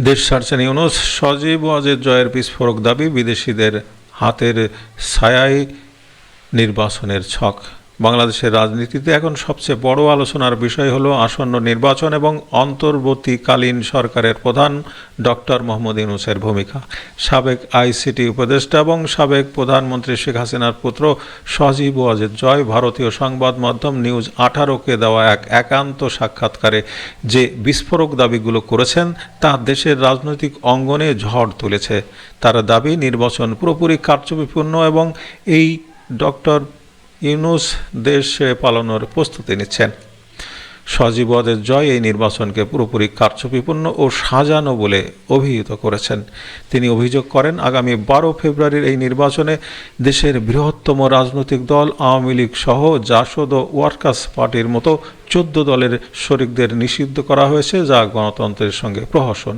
দেশ ছাড়ছেন ইউনুস। সজীব ওয়াজের জয়ের বিস্ফোরক দাবি বিদেশিদের হাতের ছায়ায় নির্বাচনের ছক। বাংলাদেশের রাজনীতিতে এখন সবচেয়ে বড় আলোচনার বিষয় হলো আসন্ন নির্বাচন এবং অন্তর্বর্তীকালীন সরকারের প্রধান ডক্টর মোহাম্মদ ইউনুসের ভূমিকা। সাবেক আইসিটি উপদেষ্টা এবং সাবেক প্রধানমন্ত্রী শেখ হাসিনার পুত্র সজীব ওয়াজেদ জয় ভারতীয় সংবাদ মাধ্যম নিউজ আঠারোকে দেওয়া এক একান্ত সাক্ষাৎকারে যে বিস্ফোরক দাবিগুলো করেছেন তা দেশের রাজনৈতিক অঙ্গনে ঝড় তুলেছে। তার দাবি, নির্বাচন পুরোপুরি কারচুপিপূর্ণ এবং এই ডক্টর ইউনুস দেশ পালানোর প্রস্তুতি নিচ্ছেন। সজীবদের জয় এই নির্বাচনকে পুরোপুরি কারচুপিপূর্ণ ও সাজানো বলে অভিহিত করেছেন। তিনি অভিযোগ করেন, আগামী বারো ফেব্রুয়ারির এই নির্বাচনে দেশের বৃহত্তম রাজনৈতিক দল, আওয়ামী লীগ সহ জাসদ ও ওয়ার্কার্স পার্টির মতো চোদ্দ দলের শরিকদের নিষিদ্ধ করা হয়েছে, যা গণতন্ত্রের সঙ্গে প্রহসন।